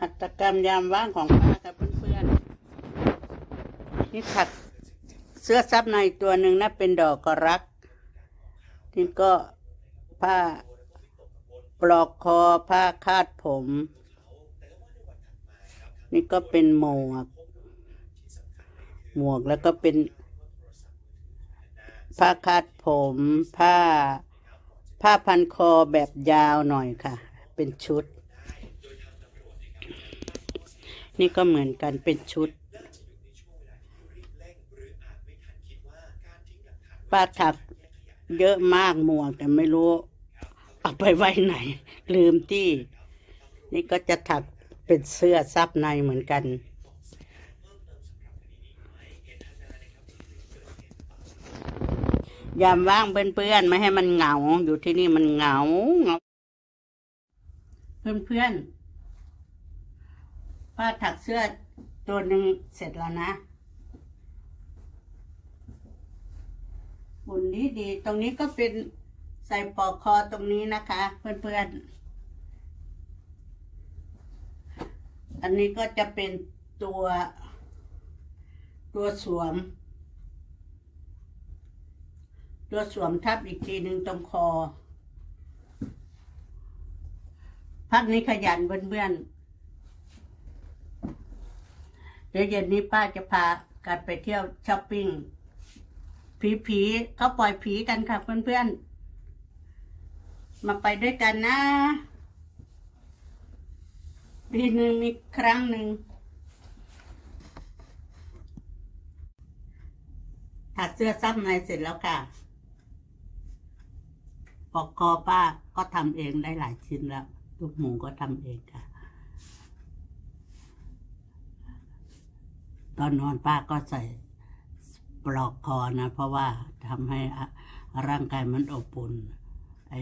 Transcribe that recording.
หัตถกรรมยามว่างของป้ากับเพื่อนๆนี่ถักเสื้อซับในตัวหนึ่งนะเป็นดอกกระรักนี่ก็ผ้าปลอกคอผ้าคาดผม นี่ก็เป็นหมวก หมวกแล้วก็เป็น ผ้าคาดผม ผ้า ผ้าพันคอแบบยาวหน่อยค่ะ เป็นชุด นี่ก็เหมือนกันเป็นชุด ป้าถักเยอะมากหมวกแต่ไม่รู้เอาไปไว้ไหน ลืมที่ นี่ก็จะถักเป็นเสื้อซับในเหมือนกัน ยามว่างเพื่อนๆไม่ให้มันเหงา อยู่ที่นี่มันเหงาเหงาเพื่อนๆ ป้าถักเสื้อตัวหนึ่งเสร็จแล้วนะบุญนี้ดี ตรงนี้ก็เป็นใส่ปลอกคอตรงนี้นะคะ เพื่อนๆ อันนี้ก็จะเป็นตัว ตัวสวม ตัวสวมทับอีกทีหนึ่งตรงคอ พักนี้ขยันเพื่อนๆ เดี๋ยวเย็นนี้ป้าจะพากันไปเที่ยวช้อปปิ้งผีผีๆเขาปล่อยผีกันค่ะเพื่อนๆ มาไปด้วยกันนะปีหนึ่งมีครั้งหนึ่งถักเสื้อซับในเสร็จแล้วค่ะปอกคอป้าก็ทำเองได้หลายชิ้นแล้วลูกหมูก็ทำเองค่ะ ตอนนอนป้าก็ใส่ปลอกคอนะ เพราะว่าทำให้อะร่างกายมันอบอุ่นไอ